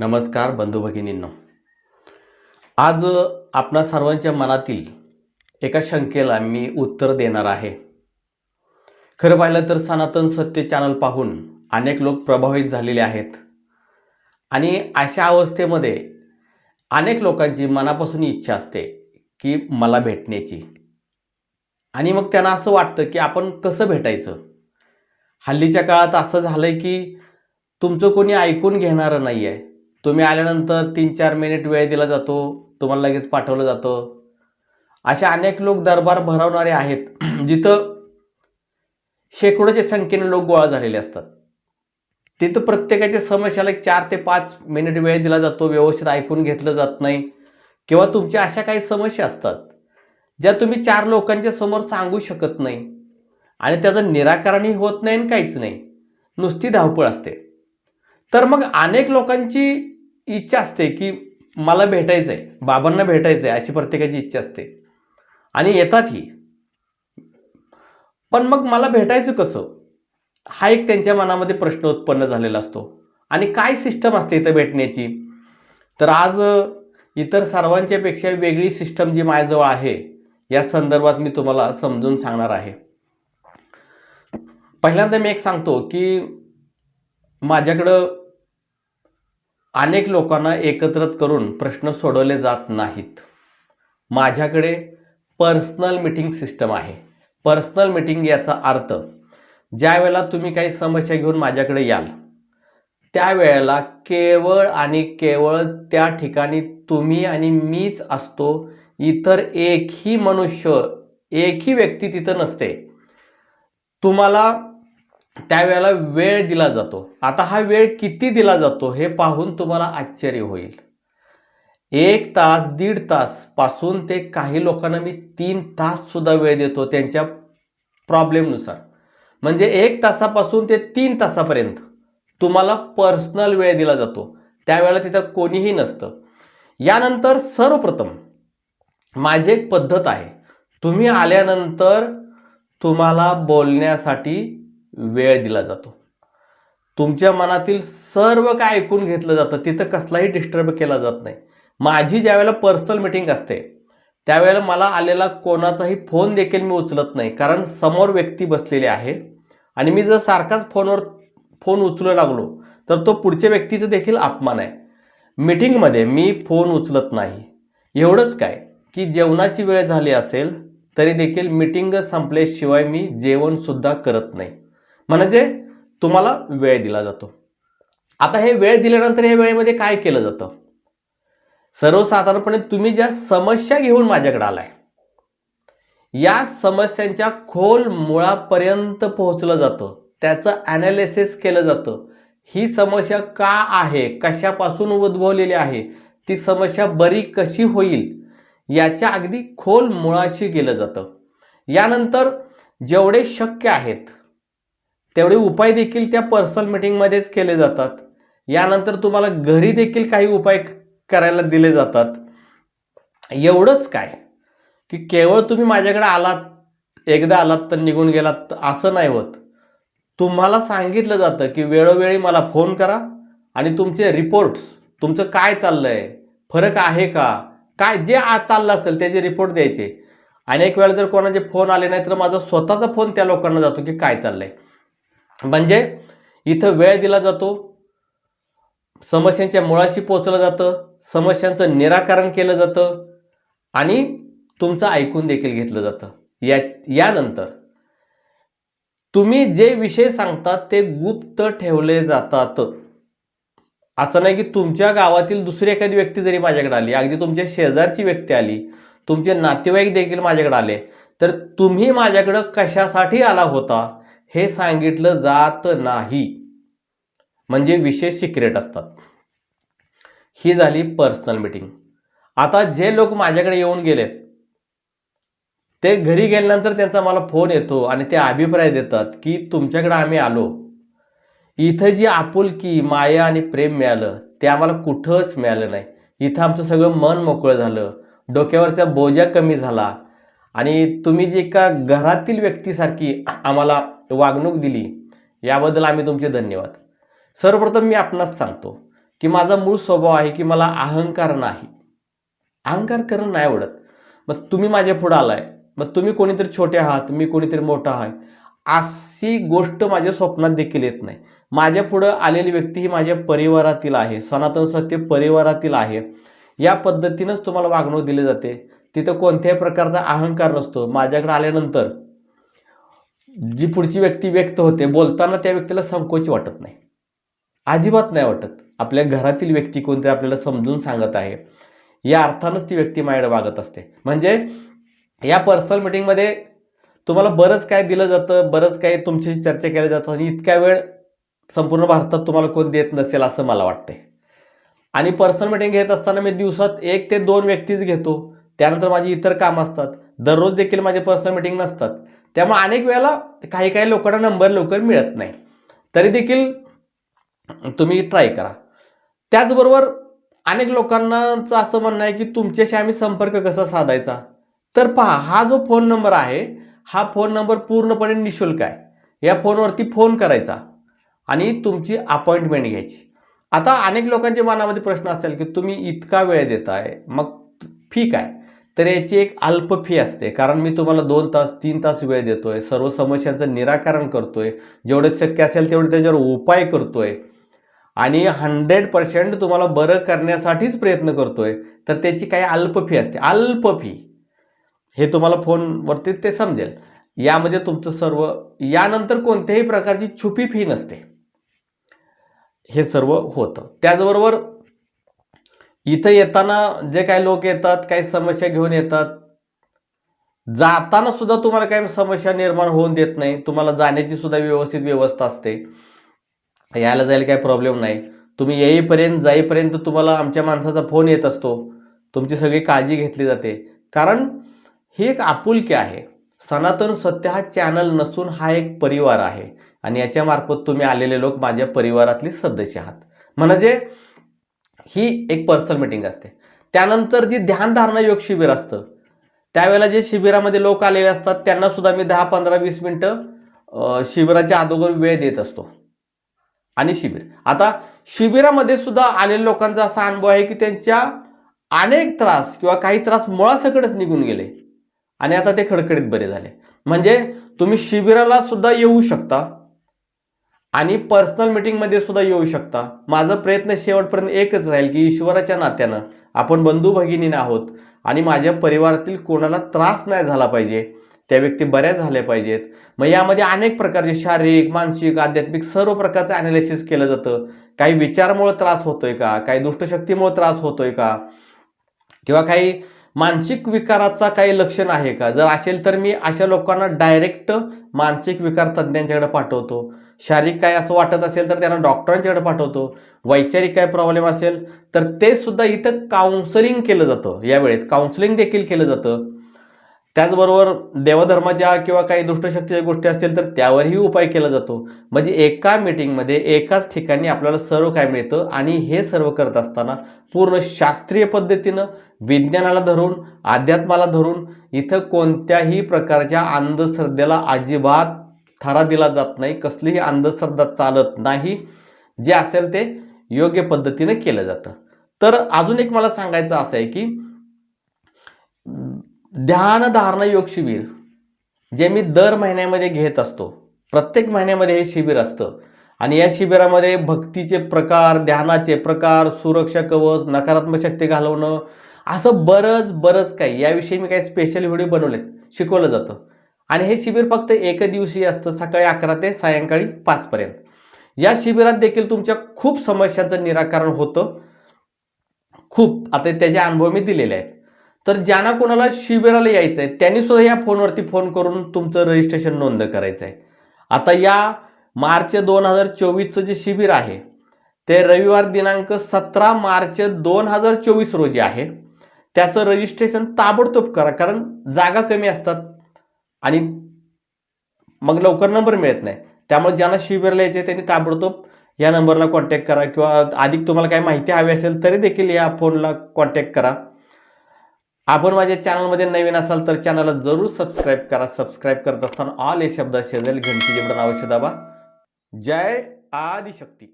नमस्कार बंधू भगिनींनो. आज आपणा सर्वांच्या मनातील एका शंकेला मी उत्तर देणार आहे. खरं पाहिलं तर सनातन सत्य चॅनल पाहून अनेक लोक प्रभावित झालेले आहेत. आणि अशा अवस्थेमध्ये अनेक लोकांची मनापासून इच्छा असते की मला भेटण्याची. आणि मग त्यांना असं वाटतं की आपण कसं भेटायचं? हल्लीच्या काळात असं झालं आहे की तुमचं कोणी ऐकून घेणारं नाही आहे तुम्ही आल्यानंतर तीन चार मिनिट वेळ दिला जातो तुम्हाला लगेच पाठवलं जातं. असे अनेक लोक दरबार भरवणारे आहेत जिथं शेकडोच्या संख्येने लोक गोळा झालेले असतात. तिथं प्रत्येकाच्या समस्याला एक चार ते पाच मिनिट वेळ दिला जातो व्यवस्थित ऐकून घेतलं जात नाही किंवा तुमच्या अशा काही समस्या असतात ज्या तुम्ही चार लोकांच्या समोर सांगू शकत नाही आणि त्याचं निराकरणही होत नाही आणि काहीच नाही. नुसती धावपळ असते. तर मग अनेक लोकांची इच्छा असते की मला भेटायचं आहे बाबांना भेटायचं आहे अशी प्रत्येकाची इच्छा असते. आणि येतातही पण मग मला भेटायचं कसं? हा एक त्यांच्या मनामध्ये प्रश्न उत्पन्न झालेला असतो. आणि काय सिस्टम असते इथं भेटण्याची? तर आज इतर सर्वांच्यापेक्षा वेगळी सिस्टम जी माझ्याजवळ आहे या संदर्भात मी तुम्हाला समजून सांगणार आहे. पहिल्यांदा मी एक सांगतो की माझ्याकडं अनेक लोकांना एकत्रित करून प्रश्न सोडवले जात नाहीत. माझ्याकडे पर्सनल मीटिंग सिस्टम आहे. पर्सनल मीटिंग याचा अर्थ ज्या वेळेला तुम्ही काही समस्या घेऊन माझ्याकडे याल त्यावेळेला केवळ आणि केवळ त्या ठिकाणी तुम्ही आणि मीच असतो इतर एकही मनुष्य एकही व्यक्ती तिथं नसते. तुम्हाला त्यावेळेला वेळ दिला जातो. आता हा वेळ किती दिला जातो हे पाहून तुम्हाला आश्चर्य होईल. एक तास दीड तासपासून ते काही लोकांना मी तीन तास सुद्धा वेळ देतो त्यांच्या प्रॉब्लेमनुसार. म्हणजे एक तासापासून ते तीन तासापर्यंत तुम्हाला पर्सनल वेळ दिला जातो. त्यावेळेला तिथं कोणीही नसतं. यानंतर सर्वप्रथम माझी एक पद्धत आहे. तुम्ही आल्यानंतर तुम्हाला बोलण्यासाठी वेळ दिला जातो. तुमच्या मनातील सर्व काय ऐकून घेतलं जातं तिथं कसलाही डिस्टर्ब केला जात नाही. माझी ज्यावेळेला पर्सनल मिटिंग असते त्यावेळेला मला आलेला कोणाचाही फोन देखील मी उचलत नाही कारण समोर व्यक्ती बसलेली आहे. आणि मी जर सारखाच फोनवर फोन उचलू लागलो तर तो पुढच्या व्यक्तीचं देखील अपमान आहे. मीटिंगमध्ये मी फोन उचलत नाही. एवढंच काय की जेवणाची वेळ झाली असेल तरी देखील मीटिंग संपल्याशिवाय मी जेवणसुद्धा करत नाही. म्हणजे तुम्हाला वेळ दिला जातो. आता हे वेळ दिल्यानंतर या वेळेमध्ये काय केलं जातं? सर्वसाधारणपणे तुम्ही ज्या समस्या घेऊन माझ्याकडे आलाय या समस्यांच्या खोल मुळापर्यंत पोहोचलं जातं. त्याचं ॲनालिसिस केलं जातं. ही समस्या का आहे? कशापासून उद्भवलेली आहे? ती समस्या बरी कशी होईल? याच्या अगदी खोल मुळाशी केलं जातं. यानंतर जेवढे शक्य आहेत तेवढे उपाय देखील त्या पर्सनल मीटिंगमध्येच केले जातात. यानंतर तुम्हाला घरी देखील काही उपाय करायला दिले जातात. एवढंच काय? की केवळ तुम्ही माझ्याकडे आलात एकदा आलात तर निघून गेलात असं नाही होत. तुम्हाला सांगितलं जातं की वेळोवेळी मला फोन करा आणि तुमचे रिपोर्ट्स तुमचं काय चाललं आहे फरक आहे का? काय जे आज चाललं असेल त्याचे रिपोर्ट द्यायचे. अनेक वेळा जर कोणाचे फोन आले नाही तर माझा स्वतःचा फोन त्या लोकांना जातो की काय चाललं आहे म्हणजे इथं वेळ दिला जातो समस्यांच्या मुळाशी पोचलं जातं समस्यांचं निराकरण केलं जातं आणि तुमचं ऐकून देखील घेतलं जातं. या यानंतर तुम्ही जे विषय सांगतात ते गुप्त ठेवले जातात. असं नाही की तुमच्या गावातील दुसरी एखादी व्यक्ती जरी माझ्याकडे आली अगदी तुमच्या शेजारची व्यक्ती आली तुमचे नातेवाईक देखील माझ्याकडे आले तर तुम्ही माझ्याकडं कशासाठी आला होता? हे सांगितलं जात नाही. म्हणजे विशेष सिक्रेट असतात. ही झाली पर्सनल मीटिंग आता जे लोक माझ्याकडे येऊन गेलेत ते घरी गेल्यानंतर त्यांचा मला फोन येतो आणि ते अभिप्राय देतात की तुमच्याकडे आम्ही आलो. इथं जी आपुलकी माया आणि प्रेम मिळालं ते आम्हाला कुठंच मिळालं नाही. इथं आमचं सगळं मन मोकळं झालं डोक्यावरचा बोजा कमी झाला आणि तुम्ही जी एका घरातील व्यक्तीसारखी आम्हाला वागणूक दिली याबद्दल आम्ही तुमचे धन्यवाद. सर्वप्रथम मी आपणास सांगतो की माझा मूळ स्वभाव आहे की मला अहंकार नाही. अहंकार करणं नाही आवडत. मग तुम्ही माझ्या पुढं आलाय. मग तुम्ही कोणीतरी छोटे आहात मी कोणीतरी मोठा आहे. अशी गोष्ट माझ्या स्वप्नात देखील येत नाही. माझ्या पुढं आलेली व्यक्ती ही माझ्या परिवारातील आहे. सनातन सत्य परिवारातील आहे. या पद्धतीनंच तुम्हाला वागणूक दिली जाते. तिथं कोणत्याही प्रकारचा अहंकार नसतो. माझ्याकडे आल्यानंतर जी पुढची व्यक्ती व्यक्त होते बोलताना त्या व्यक्तीला संकोच वाटत नाही. अजिबात नाही वाटत. आपल्या घरातील व्यक्ती कोणतरी आपल्याला समजून सांगत आहे. या अर्थानंच ती व्यक्ती माझ्याकडे वागत असते. म्हणजे या पर्सनल मिटिंगमध्ये तुम्हाला बरंच काय दिलं जातं बरंच काय तुमची चर्चा केली जातं आणि इतक्या वेळ संपूर्ण भारतात तुम्हाला कोण देत नसेल असं मला वाटते आणि पर्सनल मिटिंग घेत असताना मी दिवसात एक ते दोन व्यक्तीच घेतो. त्यानंतर माझी इतर कामं असतात. दररोज देखील माझे पर्सनल मिटिंग नसतात. त्यामुळे अनेक वेळेला काही काही लोकांना नंबर लवकर मिळत नाही. तरी देखील तुम्ही ट्राय करा. त्याचबरोबर अनेक लोकांनाचं असं म्हणणं आहे की तुमच्याशी आम्ही संपर्क कसा साधायचा? तर पहा हा जो फोन नंबर आहे हा फोन नंबर पूर्णपणे निशुल्क आहे. या फोनवरती फोन करायचा आणि तुमची अपॉइंटमेंट घ्यायची. आता अनेक लोकांच्या मनामध्ये प्रश्न असेल की तुम्ही इतका वेळ देताय मग फी काय तर याची एक अल्प फी असते. कारण मी तुम्हाला दोन तास तीन तास वेळ देतोय सर्व समस्यांचं निराकरण करतोय जेवढं शक्य असेल तेवढे त्याच्यावर उपाय करतोय. आणि हंड्रेड पर्सेंट तुम्हाला बरं करण्यासाठीच प्रयत्न करतोय. तर त्याची काही अल्प फी असते. अल्प फी हे तुम्हाला फोनवरती ते समजेल. यामध्ये तुमचं सर्व यानंतर कोणत्याही प्रकारची छुपी फी नसते. हे सर्व होतं. त्याचबरोबर इथं येताना जे काही लोक येतात काही समस्या घेऊन येतात. जाताना सुद्धा तुम्हाला काही समस्या निर्माण होऊन देत नाही. तुम्हाला जाण्याची सुद्धा व्यवस्थित व्यवस्था असते. यायला जायला काही प्रॉब्लेम नाही. तुम्ही येईपर्यंत जाईपर्यंत तुम्हाला आमच्या माणसाचा फोन येत असतो. तुमची सगळी काळजी घेतली जाते. कारण ही एक आपुलकी आहे. सनातन सत्य हा चॅनल नसून हा एक परिवार आहे. आणि याच्या मार्फत तुम्ही आलेले लोक माझ्या परिवारातले सदस्य आहात. म्हणजे ही एक पर्सनल मिटिंग असते. त्यानंतर जी ध्यानधारणा योग शिबिर असतं त्यावेळेला जे शिबिरामध्ये लोक आलेले असतात त्यांना सुद्धा मी दहा पंधरा वीस मिनटं शिबिराच्या अगोदर वेळ देत असतो. आणि शिबिर. आता शिबिरामध्ये सुद्धा आलेल्या लोकांचा असा अनुभव आहे की त्यांच्या अनेक त्रास किंवा काही त्रास मुळासकडेच निघून गेले. आणि आता ते खडखडीत बरे झाले. म्हणजे तुम्ही शिबिराला सुद्धा येऊ शकता. आणि पर्सनल मिटिंगमध्ये सुद्धा येऊ शकता. माझा प्रयत्न शेवटपर्यंत एकच राहील की ईश्वराच्या नात्यानं आपण बंधू भगिनीने आहोत आणि माझ्या परिवारातील कोणाला त्रास नाही झाला पाहिजे त्या व्यक्ती बऱ्या झाल्या पाहिजेत. मग यामध्ये अनेक प्रकारचे शारीरिक मानसिक आध्यात्मिक सर्व प्रकारचं अनालिसिस केलं जातं. काही विचारामुळे त्रास होतोय का? काही दुष्टशक्तीमुळे त्रास होतोय का? किंवा काही मानसिक विकाराचा काही लक्षण आहे का? जर असेल तर मी अशा लोकांना डायरेक्ट मानसिक विकार तज्ज्ञांच्याकडे पाठवतो. शारीरिक काय असं वाटत असेल तर त्यांना डॉक्टरांच्याकडे पाठवतो. वैचारिक काय प्रॉब्लेम असेल तर ते सुद्धा इथं काउन्सलिंग केलं जातं. या वेळेत काउन्सलिंग देखील केलं जातं. त्याचबरोबर देवधर्माच्या किंवा काही दुष्टशक्तीच्या गोष्टी असतील तर त्यावरही उपाय केला जातो. म्हणजे एका मीटिंगमध्ये एकाच ठिकाणी आपल्याला सर्व काय मिळतं आणि हे सर्व करत असताना पूर्ण शास्त्रीय पद्धतीनं विज्ञानाला धरून अध्यात्माला धरून इथं कोणत्याही प्रकारच्या अंधश्रद्धेला अजिबात थारा दिला जात नाही. कसलीही अंधश्रद्धा चालत नाही. जे असेल ते योग्य पद्धतीनं केलं जातं. तर अजून एक मला सांगायचं असं आहे की ध्यानधारणा योग शिबिर जे मी दर महिन्यामध्ये घेत असतो. प्रत्येक महिन्यामध्ये हे शिबिर असतं. आणि या शिबिरामध्ये भक्तीचे प्रकार ध्यानाचे प्रकार सुरक्षा कवच नकारात्मक शक्ती घालवणं असं बरंच बरंच काही. याविषयी मी काही स्पेशल व्हिडिओ बनवलेत. शिकवलं जातं. आणि हे शिबिर फक्त एक दिवशी असतं सकाळी अकरा ते सायंकाळी पाचपर्यंत या शिबिरात देखील तुमच्या खूप समस्यांचं निराकरण होतं. खूप. आता त्याचे अनुभव मी दिलेले आहेत. तर ज्यांना कोणाला शिबिराला यायचं आहे त्यांनी सुद्धा या फोनवरती फोन करून तुमचं रजिस्ट्रेशन नोंद करायचं आहे आता या मार्च दोन हजार चोवीसचं जे शिबिर आहे ते रविवार दिनांक सतरा मार्च दोन हजार चोवीस रोजी आहे. त्याचं रजिस्ट्रेशन ताबडतोब करा कारण जागा कमी असतात आणि मग लवकर नंबर मिळत नाही. त्यामुळे ज्यांना शिबिरला यायचे त्यांनी ताबडतोब या नंबरला कॉन्टॅक्ट करा किंवा अधिक तुम्हाला काही माहिती हवी असेल तरी देखील या फोनला कॉन्टॅक्ट करा. आपण माझ्या चॅनलमध्ये नवीन असाल तर चॅनलला जरूर सबस्क्राईब करा. सबस्क्राईब करत असताना ऑल हे शब्द शेजेल घंटी जेवढं नाव दाबा जय आदिशक्ती.